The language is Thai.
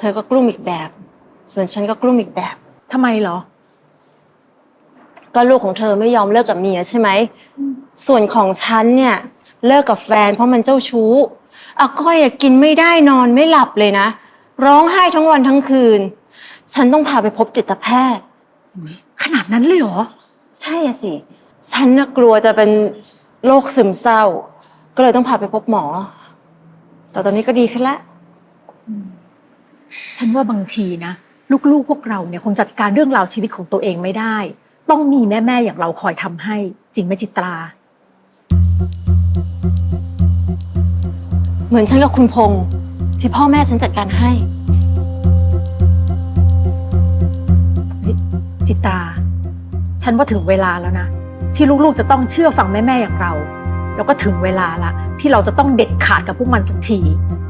เธอก็กลุ้มอีกแบบ ส่วนฉันก็กลุ้มอีกแบบ ทำไมเหรอ ก็ลูกของเธอไม่ยอมเลิกกับเมียใช่ไหม ส่วนของฉันเนี่ย เลิกกับแฟนเพราะมันเจ้าชู้อาก้อยอะกินไม่ได้นอนไม่หลับเลยนะ ร้องไห้ทั้งวันทั้งคืน ฉันต้องพาไปพบจิตแพทย์ ขนาดนั้นเลยเหรอ ใช่อะสิ ฉันน่ะกลัวจะเป็นโรคซึมเศร้า ก็เลยต้องพาไปพบหมอ แต่ตอนนี้ก็ดีขึ้นแล้ว ฉันว่าบางทีนะลูกๆพวกเราเนี่ยคงจัดการเรื่องราวชีวิตของตัวเองไม่ได้ ต้องมีแม่ๆอย่างเราคอยทำให้จริงไหมจิตรา เหมือนฉันกับคุณพงษ์ที่พ่อแม่ฉันจัดการให้เฮ้ยจิตรา ฉันว่าถึงเวลาแล้วนะ ที่ลูกๆจะต้องเชื่อฟังแม่ๆอย่างเรา แล้วก็ถึงเวลาละที่เราจะต้องเด็ดขาดกับพวกมันสักทีอ